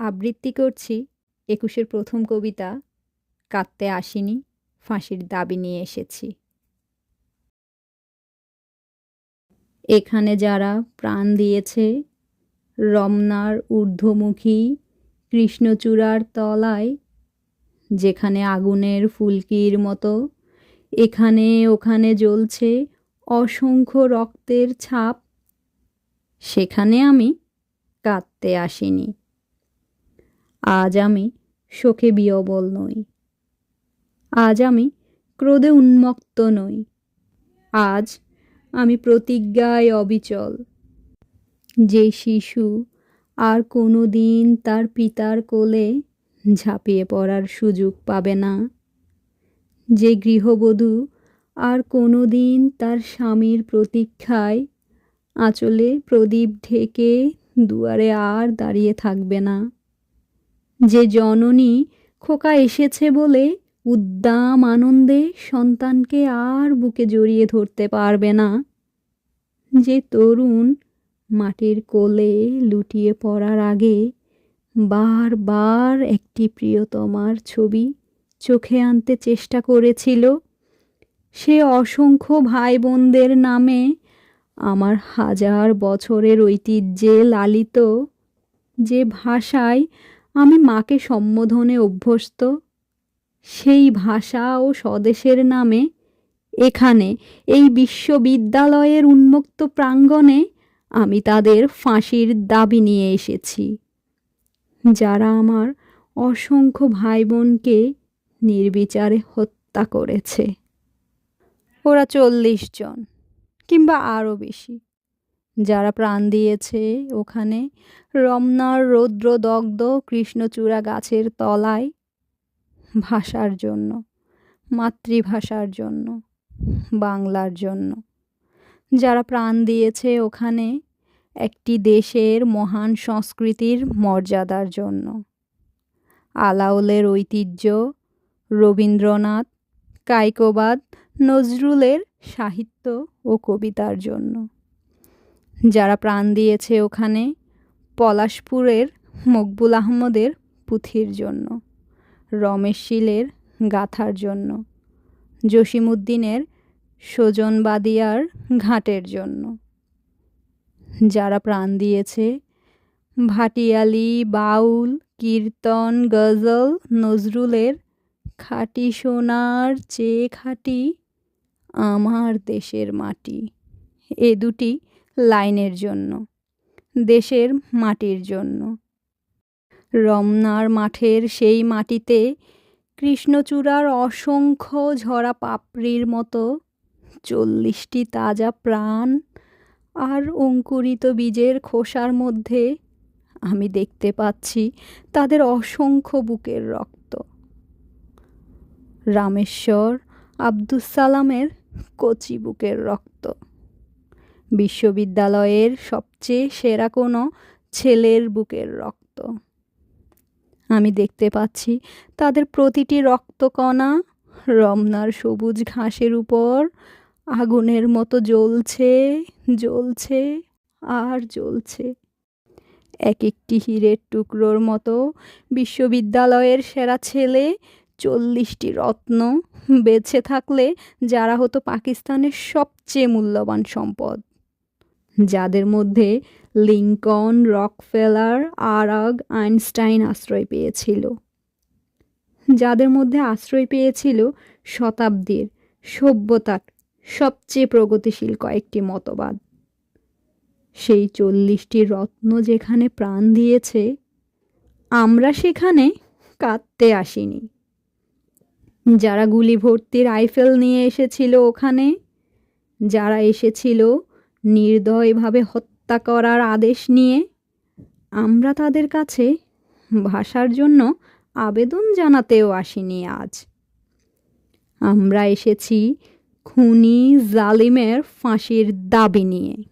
আবৃত্তি করছি, একুশের প্রথম কবিতা, কাঁদতে আসিনি, ফাঁসির দাবি নিয়ে এসেছি। এখানে যারা প্রাণ দিয়েছে, রমনার ঊর্ধ্বমুখী কৃষ্ণচূড়ার তলায়, যেখানে আগুনের ফুলকির মতো, এখানে ওখানে জ্বলছে অসংখ্য রক্তের ছাপ, সেখানে আমি কাঁদতে আসিনি। আজ আমি শোকে বিয়বল নই। আজ আমি ক্রোধে উন্মত্ত নই। আজ আমি প্রতিজ্ঞায় অবিচল। যে শিশু আর কোনো দিন তার পিতার কোলে ঝাঁপিয়ে পড়ার সুযোগ পাবে না, যে গৃহবধূ আর কোনো দিন তার স্বামীর প্রতীক্ষায় আঁচলে প্রদীপ ঢেকে দুয়ারে আর দাঁড়িয়ে থাকবে না যে জননী খোকা এসেছে বলে উদ্দাম আনন্দে সন্তানকে আর বুকে জড়িয়ে ধরতে পারবে না। যে তরুণ মাটির কোলে লুটিয়ে পড়ার আগে বারবার একটি প্রিয়তমার ছবি চোখে আনতে চেষ্টা করেছিল, সে অসংখ্য ভাই বোনদের নামে আমার হাজার বছরের ঐতিহ্যে লালিত যে ভাষায় আমি মাকে সম্বোধনে অভ্যস্ত। সেই ভাষা ও স্বদেশের নামে এখানে এই বিশ্ববিদ্যালয়ের উন্মুক্ত প্রাঙ্গণে আমি তাদের ফাঁসির দাবি নিয়ে এসেছি। যারা আমার অসংখ্য ভাই বোনকে নির্বিচারে হত্যা করেছে। ওরা চল্লিশ জন কিংবা আরও বেশি। যারা প্রাণ দিয়েছে ওখানে রমনার রৌদ্রদগ্ধ, কৃষ্ণচূড়া গাছের তলায় ভাষার জন্য, মাতৃভাষার জন্য, বাংলার জন্য। যারা প্রাণ দিয়েছে ওখানে, একটি দেশের মহান সংস্কৃতির মর্যাদার জন্য। আলাওলের ঐতিহ্য, রবীন্দ্রনাথ কায়কোবাদ নজরুলের সাহিত্য ও কবিতার জন্য। যারা প্রাণ দিয়েছে ওখানে পলাশপুরের মকবুল আহমদের পুঁথির জন্য, রমেশ শীলের গাথার জন্য জসিমুদ্দিনের সোজনবাদিয়ার ঘাটের জন্য। যারা প্রাণ দিয়েছে ভাটিয়ালি, বাউল, কীর্তন, গজল, নজরুলের খাঁটি সোনার চেয়ে খাঁটি আমার দেশের মাটি। এ দুটি লাইনের জন্য, দেশের মাটির জন্য। রমনার মাঠের সেই মাটিতে কৃষ্ণচূড়ার অসংখ্য ঝরা পাপড়ির মতো চল্লিশটি তাজা প্রাণ আর অঙ্কুরিত বীজের খোসার মধ্যে আমি দেখতে পাচ্ছি তাদের অসংখ্য বুকের রক্ত। রামেশ্বর আব্দুস সালামের কচি বুকের রক্ত। বিশ্ববিদ্যালয়ের সবচেয়ে সেরা কোনো ছেলের বুকের রক্ত। আমি দেখতে পাচ্ছি তাদের প্রতিটি রক্তকণা রমনার সবুজ ঘাসের উপর, আগুনের মতো জ্বলছে জ্বলছে আর জ্বলছে। এক একটি হীরের টুকরোর মতো বিশ্ববিদ্যালয়ের সেরা ছেলে চল্লিশটি রত্ন বেঁচে থাকলে যারা হতো পাকিস্তানের সবচেয়ে মূল্যবান সম্পদ। যাদের মধ্যে লিঙ্কন, রকফেলার, আরাগ, আইনস্টাইন আশ্রয় পেয়েছিল। যাদের মধ্যে আশ্রয় পেয়েছিল শতাব্দীর সভ্যতার সবচেয়ে প্রগতিশীল কয়েকটি মতবাদ। সেই চল্লিশটি রত্ন যেখানে প্রাণ দিয়েছে, আমরা সেখানে কাঁদতে আসিনি। যারা গুলি ভর্তির রাইফেল নিয়ে এসেছিল ওখানে, যারা এসেছিল নির্দয়ভাবে হত্যা করার আদেশ নিয়ে আমরা তাদের কাছে ভাষার জন্য আবেদন জানাতেও আসিনি আজ। আমরা এসেছি খুনি জালিমের ফাঁসির দাবি নিয়ে।